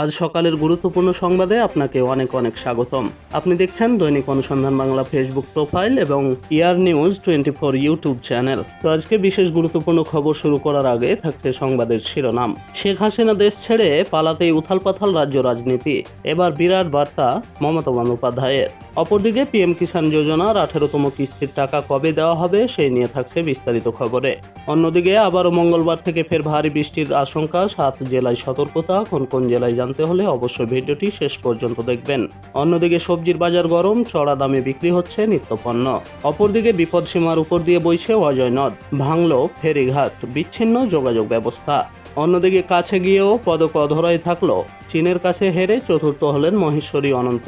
আজ সকালের গুরুত্বপূর্ণ সংবাদে আপনাকে অনেক অনেক স্বাগতম। আপনি দেখছেন দৈনিক অনুসন্ধান বাংলা ফেসবুক প্রোফাইল এবং ইয়ার news twenty four YouTube channel. তো আজকে বিশেষ গুরুত্বপূর্ণ খবর শুরু করার আগে থাকছে সংবাদের শিরোনাম। শেখ হাসিনা দেশ ছেড়ে পালাতেই উথালপাথাল রাজ্য রাজনীতি। এবার বিরাট বার্তা মমতা বন্দ্যোপাধ্যায়ের। অপরদিকে পিএম কিষাণ যোজনার আঠেরোতম কিস্তির টাকা কবে দেওয়া হবে সেই নিয়ে থাকছে বিস্তারিত খবরে। অন্যদিকে আবারও মঙ্গলবার থেকে ফের ভারী বৃষ্টির আশঙ্কা, সাত জেলায় সতর্কতা, কোন কোন জেলায় জানতে হলে অবশ্যই ভিডিওটি শেষ পর্যন্ত দেখবেন। অন্যদিকে সবজির বাজার গরম, চড়া দামে বিক্রি হচ্ছে নিত্যপণ্য। অপরদিকে বিপদ সীমার উপর দিয়ে বইছে অজয় নদ। ভাঙল ফেরিঘাট, বিচ্ছিন্ন যোগাযোগ ব্যবস্থা। অন্যদিকে কাছে গিয়েও পদক অধরাই থাকল। চীনের কাছে হেরে চতুর্থ হলেন মহেশ্বরী অনন্ত।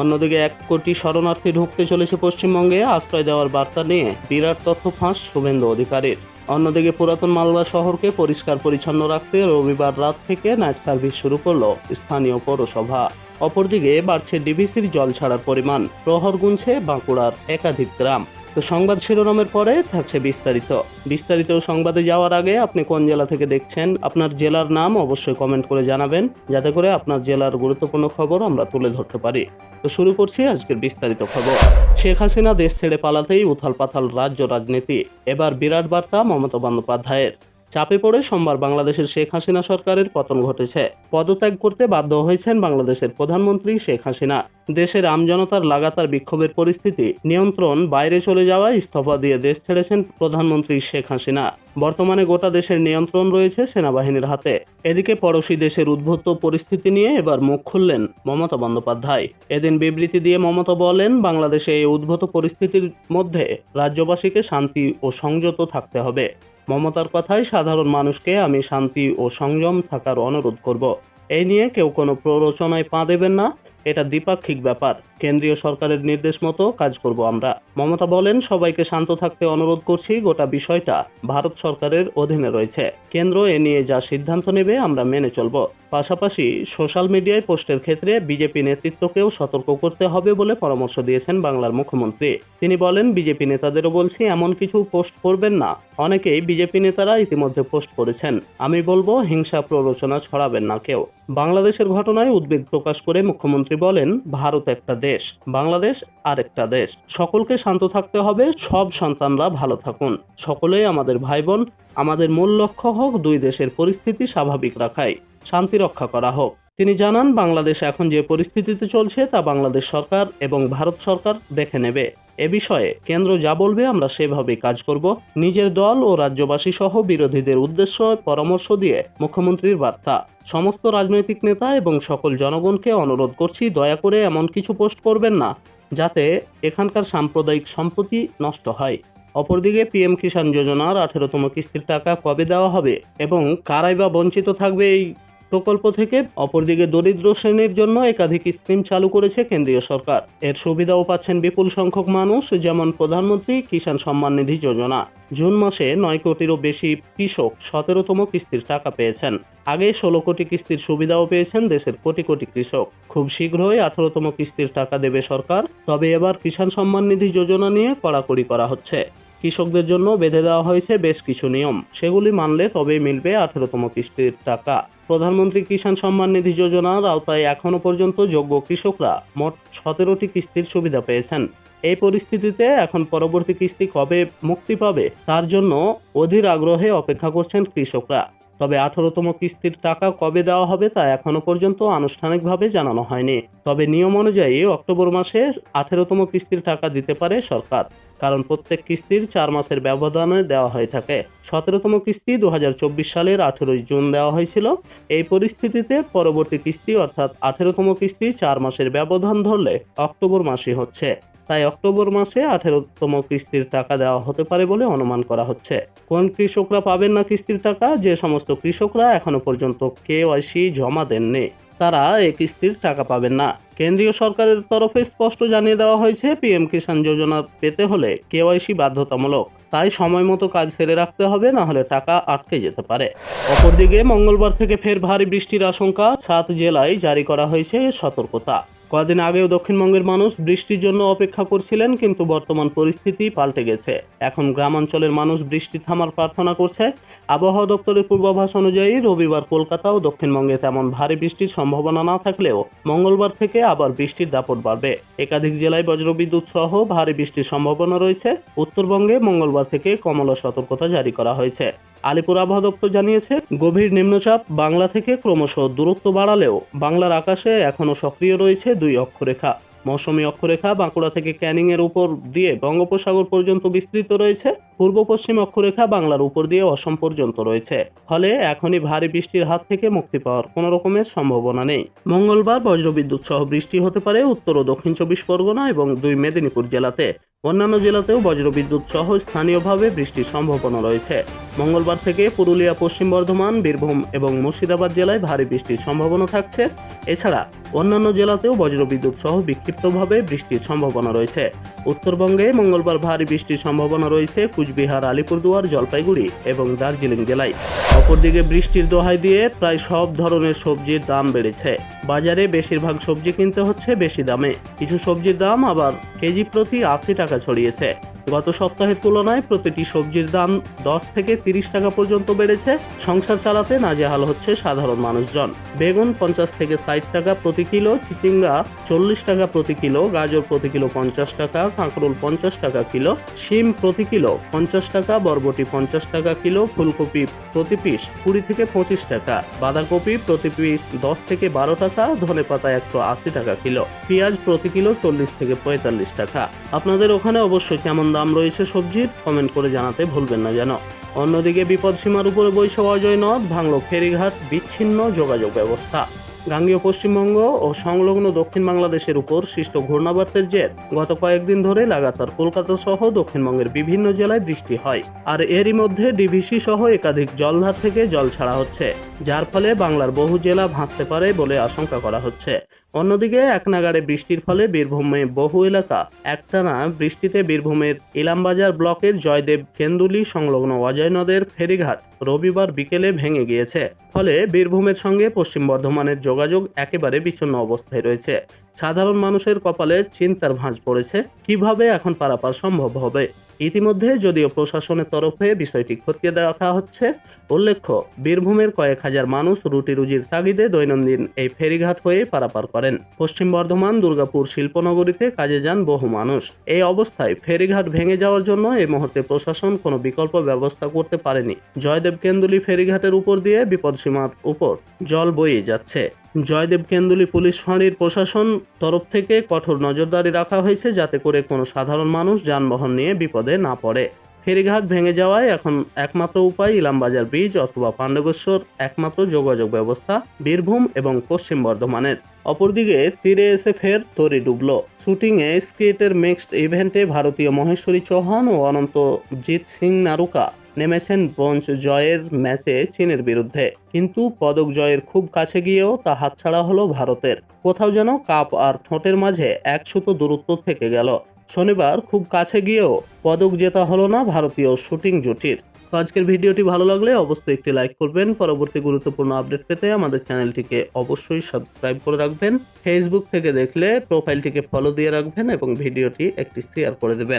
অন্যদিকে এক কোটি শরণার্থী ঢুকতে চলেছে পশ্চিমবঙ্গে। আশ্রয় দেওয়ার বার্তা নিয়ে বিরাট তথ্য ফাঁস শুভেন্দু অধিকারীর। অন্যদিকে পুরাতন মালদা শহরকে পরিষ্কার পরিচ্ছন্ন রাখতে রবিবার রাত থেকে নাইট সার্ভিস শুরু করল স্থানীয় পৌরসভা। অপরদিকে বাড়ছে ডিভিসির জল ছাড়ার পরিমাণ, প্রহর গুনছে বাঁকুড়ার একাধিক গ্রাম। তো সংবাদ শিরোনামের পরে থাকছে বিস্তারিত। বিস্তারিত সংবাদে যাওয়ার আগে আপনি কোন জেলা থেকে দেখছেন, আপনার জেলার নাম অবশ্যই কমেন্ট করে জানাবেন, যাতে করে আপনার জেলার গুরুত্বপূর্ণ খবর আমরা তুলে ধরতে পারি। তো শুরু করছি আজকের বিস্তারিত খবর। শেখ হাসিনা দেশ ছেড়ে পালাতেই উথাল পাথাল রাজ্য রাজনীতি। এবার বিরাট বার্তা মমতা বন্দ্যোপাধ্যায়ের। চাপে পড়ে সোমবার বাংলাদেশের শেখ হাসিনা সরকারের পতন ঘটেছে। পদত্যাগ করতে বাধ্য হয়েছেন বাংলাদেশের প্রধানমন্ত্রী শেখ হাসিনা। দেশের আমজনতার লাগাতার বিক্ষোভের পরিস্থিতি, নিয়ন্ত্রণ বাইরে চলে যাওয়ায় ইস্তফা দিয়ে দেশ ছেড়েছেন প্রধানমন্ত্রী শেখ হাসিনা। বর্তমানে গোটা দেশের নিয়ন্ত্রণ রয়েছে সেনাবাহিনীর হাতে। এদিকে পড়োশি দেশের উদ্ভূত পরিস্থিতি নিয়ে এবার মুখ খুললেন মমতা বন্দ্যোপাধ্যায়। এদিন বিবৃতি দিয়ে মমতা বলেন, বাংলাদেশে এই উদ্ভূত পরিস্থিতির মধ্যে রাজ্যবাসীকে শান্তি ও সংযত থাকতে হবে। মমতার কথায় সাধারণ মানুষকে আমি শান্তি ও সংযম থাকার অনুরোধ করব। এই নিয়ে কেউ কোনো প্ররোচনায় পা দেবেন না। এটা দ্বিপাক্ষিক ব্যাপার। কেন্দ্রীয় সরকারের নির্দেশ মতো কাজ করব আমরা। মমতা বলেন, সবাইকে শান্ত থাকতে অনুরোধ করছি, গোটা বিষয়টা ভারত সরকারের অধীনে রয়েছে। কেন্দ্র এ নিয়ে যা সিদ্ধান্ত নেবে আমরা মেনে চলব। পাশাপাশি সোশ্যাল মিডিয়ায় পোস্টের ক্ষেত্রে বিজেপি নেতৃত্বকেও সতর্ক করতে হবে বলে পরামর্শ দিয়েছেন বাংলার মুখ্যমন্ত্রী। তিনি বলেন, বিজেপি নেতাদেরও বলছি, এমন কিছু পোস্ট করবেন না। অনেকেই বিজেপি নেতারা ইতিমধ্যে পোস্ট করেছেন। আমি বলব, হিংসা প্ররোচনা ছড়াবেন না কেউ। বাংলাদেশের ঘটনায় উদ্বেগ প্রকাশ করে মুখ্যমন্ত্রী বলেন, ভারত একটা দেশ, বাংলাদেশ আর একটা দেশ। সকলকে শান্ত থাকতে হবে, সব সন্তানরা ভালো থাকুন। সকলেই আমাদের ভাই বোন আমাদের মূল লক্ষ্য হোক দুই দেশের পরিস্থিতি স্বাভাবিক রাখাই, শান্তি রক্ষা করা হোক। তিনি জানান, বাংলাদেশ এখন যে পরিস্থিতিতে চলছে তা বাংলাদেশ সরকার এবং ভারত সরকার দেখে নেবে। এ বিষয়ে কেন্দ্র যা বলবে, আমরা সেভাবেই কাজ করব। নিজের দল ও রাজ্যবাসী সহ বিরোধীদের উদ্দেশ্য, পরামর্শ দিয়ে মুখ্যমন্ত্রীর বার্তা। সমস্ত রাজনৈতিক নেতা এবং সকল জনগণকে অনুরোধ করছি, দয়া করে এমন কিছু পোস্ট করবেন না, যাতে এখানকার সাম্প্রদায়িক সম্পত্তি নষ্ট হয়। অপরদিকে পিএম কিষাণ যোজনার আঠেরোতম কিস্তির টাকা কবে দেওয়া হবে এবং কারাই বা বঞ্চিত থাকবে এই প্রকল্প থেকে অপরদিকে দরিদ্র শ্রেণির জন্য একাধিক স্কিম চালু করেছে কেন্দ্রীয় সরকার। এর সুবিধাও পাচ্ছেন বিপুল সংখ্যক মানুষ, যেমন প্রধানমন্ত্রী কিষাণ সম্মান নিধি যোজনা। জুন মাসে নয় কোটিরও বেশি কৃষক সতেরোতম কিস্তির টাকা পেয়েছেন। আগে ষোলো কোটি কিস্তির সুবিধাও পেয়েছেন দেশের কোটি কোটি কৃষক। খুব শীঘ্রই আঠারোতম কিস্তির টাকা দেবে সরকার, তবে এবার কিষাণ সম্মান নিধি যোজনা নিয়ে কড়াকড়ি করা হচ্ছে। কৃষকদের জন্য বেঁধে দেওয়া হয়েছে বেশ কিছু নিয়ম। সেগুলি মানলে তবেই মিলবে আঠেরোতম কিস্তির টাকা। প্রধানমন্ত্রী কিষাণ সম্মান নিধি যোজনার আওতায় এখনও পর্যন্ত যোগ্য কৃষকরা মোট সতেরোটি কিস্তির সুবিধা পেয়েছেন। এই পরিস্থিতিতে এখন পরবর্তী কিস্তি কবে মুক্তি পাবে, তার জন্য অধীর আগ্রহে অপেক্ষা করছেন কৃষকরা। তবে আঠারোতম কিস্তির টাকা কবে দেওয়া হবে তা এখনও পর্যন্ত আনুষ্ঠানিকভাবে জানানো হয়নি। তবে নিয়ম অনুযায়ী অক্টোবর মাসে আঠেরোতম কিস্তির টাকা দিতে পারে সরকার। কারণ প্রত্যেক কিস্তির চার মাসের ব্যবধানে দেওয়া হয়ে থাকে। সতেরোতম কিস্তি দু হাজার চব্বিশ সালের আঠেরোই জুন দেওয়া হয়েছিল। এই পরিস্থিতিতে পরবর্তী কিস্তি অর্থাৎ আঠেরোতম কিস্তি চার মাসের ব্যবধান ধরলে অক্টোবর মাসে হচ্ছে। তাই অক্টোবর মাসে আঠেরোতম কিস্তির টাকা দেওয়া হতে পারে বলে অনুমান করা হচ্ছে। কোন কৃষকরা পাবেন না কিস্তির টাকা? যে সমস্ত কৃষকরা এখনও পর্যন্ত কেওয়াইসি জমা দেননি। তারা এই কিস্তির টাকা পাবেন না। কেন্দ্রীয় সরকারের তরফে স্পষ্ট জানিয়ে দেওয়া হয়েছে, পিএম কিষাণ যোজনা পেতে হলে কেওয়াইসি বাধ্যতামূলক। তাই সময় মতো কাজ সেরে রাখতে হবে, না হলে টাকা আটকে যেতে পারে। অপরদিকে মঙ্গলবার থেকে ফের ভারী বৃষ্টির আশঙ্কা, সাত জেলায় জারি করা হয়েছে সতর্কতা। কদিন আগেও দক্ষিণবঙ্গের মানুষ বৃষ্টির জন্য অপেক্ষা করছিলেন, কিন্তু বর্তমান পরিস্থিতি পাল্টে গেছে। এখন গ্রামাঞ্চলের মানুষ বৃষ্টি থামার প্রার্থনা করছে। আবহাওয়া দপ্তরের পূর্বাভাস অনুযায়ী রবিবার কলকাতা ও দক্ষিণবঙ্গে তেমন ভারী বৃষ্টির সম্ভাবনা না থাকলেও মঙ্গলবার থেকে আবার বৃষ্টির দাপট বাড়বে। একাধিক জেলায় বজ্রবিদ্যুৎ সহ ভারী বৃষ্টির সম্ভাবনা রয়েছে। উত্তরবঙ্গে মঙ্গলবার থেকে কমলা সতর্কতা জারি করা হয়েছে। আলিপুর আবহাওয়া দপ্তর জানিয়েছে, গভীর নিম্নচাপ বাংলা থেকে ক্রমশ দূরত্ব বাড়ালেও বাংলার আকাশে এখনও সক্রিয় রয়েছে দুই অক্ষরেখা। মৌসুমী অক্ষরেখা বাঁকুড়া থেকে ক্যানিং এর উপর দিয়ে বঙ্গোপসাগর পর্যন্ত বিস্তৃত রয়েছে। পূর্ব পশ্চিম অক্ষরেখা বাংলার উপর দিয়ে অসম পর্যন্ত রয়েছে। ফলে এখনই ভারী বৃষ্টির হাত থেকে মুক্তি পাওয়ার কোনো রকমের সম্ভাবনা নেই। মঙ্গলবার বজ্রবিদ্যুৎ সহ বৃষ্টি হতে পারে উত্তর ও দক্ষিণ চব্বিশ পরগনা এবং দুই মেদিনীপুর জেলাতে। অন্যান্য জেলাতেও বজ্রবিদ্যুৎ সহ স্থানীয়ভাবে বৃষ্টির সম্ভাবনা রয়েছে। মঙ্গলবার থেকে পুরুলিয়া, পশ্চিম বর্ধমান, বীরভূম এবং মুর্শিদাবাদ জেলায় ভারী বৃষ্টির সম্ভাবনা থাকছে। এছাড়া অন্যান্য জেলাতেও বজ্রবিদ্যুৎ সহ বিক্ষিপ্তভাবে বৃষ্টির সম্ভাবনা রয়েছে। উত্তরবঙ্গে মঙ্গলবার ভারী বৃষ্টির সম্ভাবনা রয়েছে কুচবিহার, আলিপুরদুয়ার, জলপাইগুড়ি এবং দার্জিলিং জেলায়। অপরদিকে বৃষ্টির দোহাই দিয়ে প্রায় সব ধরনের সবজির দাম বেড়েছে। বাজারে বেশিরভাগ সবজি কিনতে হচ্ছে বেশি দামে। কিছু সবজির দাম আবার কেজি প্রতি আশি টাকা ছড়িয়েছে। গত সপ্তাহের তুলনায় প্রতিটি সবজির দাম দশ থেকে তিরিশ টাকা পর্যন্ত বেড়েছে। সংসার চালাতে নাজেহাল হচ্ছে সাধারণ মানুষজন। বেগুন পঞ্চাশ থেকে ষাট টাকা প্রতি কিলো, চিচিঙ্গা চল্লিশ টাকা প্রতি কিলো, গাজর প্রতি কিলো পঞ্চাশ টাকা, কাঁকরুল পঞ্চাশ টাকা কিলো, শিম প্রতি কিলো পঞ্চাশ টাকা, বরবটি পঞ্চাশ টাকা কিলো, ফুলকপি প্রতি পিস কুড়ি থেকে পঁচিশ টাকা, বাঁধাকপি প্রতি পিস দশ থেকে বারো টাকা, ধনে পাতা একশো আশি টাকা কিলো, পেঁয়াজ প্রতি কিলো চল্লিশ থেকে পঁয়তাল্লিশ টাকা। আপনাদের ওখানে অবশ্যই কেমন দাম রয়েছে সবজির কমেন্ট করে জানাতে ভুলবেন না যেন। অন্যদিকে বিপদসীমার উপরে বইছে অজয় নদ, ভাঙল ফেরিঘাট, বিচ্ছিন্ন যোগাযোগ ব্যবস্থা। গাঙ্গীয় পশ্চিমবঙ্গ ও সংলগ্ন দক্ষিণ বাংলাদেশের উপর সৃষ্ট ঘূর্ণাবর্তের জের গত কয়েকদিন ধরে লাগাতার কলকাতা সহ দক্ষিণবঙ্গের বিভিন্ন জেলায় বৃষ্টি হয়। আর এরই মধ্যে ডিভিসি সহ একাধিক জলধার থেকে জল ছাড়া হচ্ছে, যার ফলে বাংলার বহু জেলা ভাসতে পারে বলে আশঙ্কা করা হচ্ছে। অন্যদিকে এক নাগারে বৃষ্টির ফলে বীরভূমে বহু এলাকা, একটানা বৃষ্টিতে বীরভূমের ইলামবাজার ব্লকের জয়দেব কেন্দুলি সংলগ্ন অজয় নদের ফেরিঘাট রবিবার বিকেলে ভেঙে গিয়েছে। ফলে বীরভূমের সঙ্গে পশ্চিম বর্ধমানের যোগাযোগ একেবারে বিচ্ছিন্ন অবস্থায় রয়েছে। সাধারণ মানুষের কপালে চিন্তার ভাঁজ পড়েছে, কীভাবে এখন পারাপার সম্ভব হবে? ইতিমধ্যে যদিও প্রশাসনের তরফে বিষয়টি খতিয়ে দেখা হচ্ছে, উল্লেখ্য, বীরভূমের কয়েক হাজার মানুষ রুটি রুজির তাগিদে দৈনন্দিন এই ফেরিঘাট হয়ে পারাপার করেন। পশ্চিম বর্ধমান, দুর্গাপুর শিল্পনগরীতে কাজে যান বহু মানুষ। এই অবস্থায় ফেরিঘাট ভেঙে যাওয়ার জন্য এই মুহূর্তে প্রশাসন কোনো বিকল্প ব্যবস্থা করতে পারেনি। জয়দেব কেন্দুলি ফেরিঘাটের উপর দিয়ে বিপদসীমার উপর জল বয়ে যাচ্ছে। জয়দেব কেন্দুলি পুলিশ ফাঁড়ির প্রশাসন তরফ থেকে কঠোর নজরদারি রাখা হয়েছে যাতে করে কোনো সাধারণ মানুষ যানবাহন নিয়ে বিপদে না পড়ে। ফেরিঘাট ভেঙে যাওয়ায় এখন একমাত্র উপায় ইলামবাজার ব্রিজ অথবা পাণ্ডবেশ্বর, একমাত্র যোগাযোগ ব্যবস্থা, বীরভূম এবং পশ্চিম বর্ধমানের। অপরদিকে তীরে এসে ফের তরি ডুবল। শুটিংয়ে স্কেটের মিক্সড ইভেন্টে ভারতীয় মহেশ্বরী চৌহান ও অনন্তজিৎ সিং নারুকা নেমেছেন ব্রোঞ্জ জয়ের ম্যাচে চীনের বিরুদ্ধে। কিন্তু পদক জয়ের খুব কাছে গিয়েও তা হাতছাড়া হলো ভারতের। কোথাও যেন কাপ আর ঠোঁটের মাঝে এক সুতো দূরত্ব থেকে গেল। শনিবার খুব কাছে গিয়েও পদক জেতা হলো না ভারতীয় শুটিং জুটির। তো আজকের ভিডিওটি ভালো লাগলে অবশ্যই একটি লাইক করবেন। পরবর্তী গুরুত্বপূর্ণ আপডেট পেতে আমাদের চ্যানেলটিকে অবশ্যই সাবস্ক্রাইব করে রাখবেন। ফেসবুক থেকে দেখলে প্রোফাইলটিকে ফলো দিয়ে রাখবেন এবং ভিডিওটি একটি শেয়ার করে দেবেন।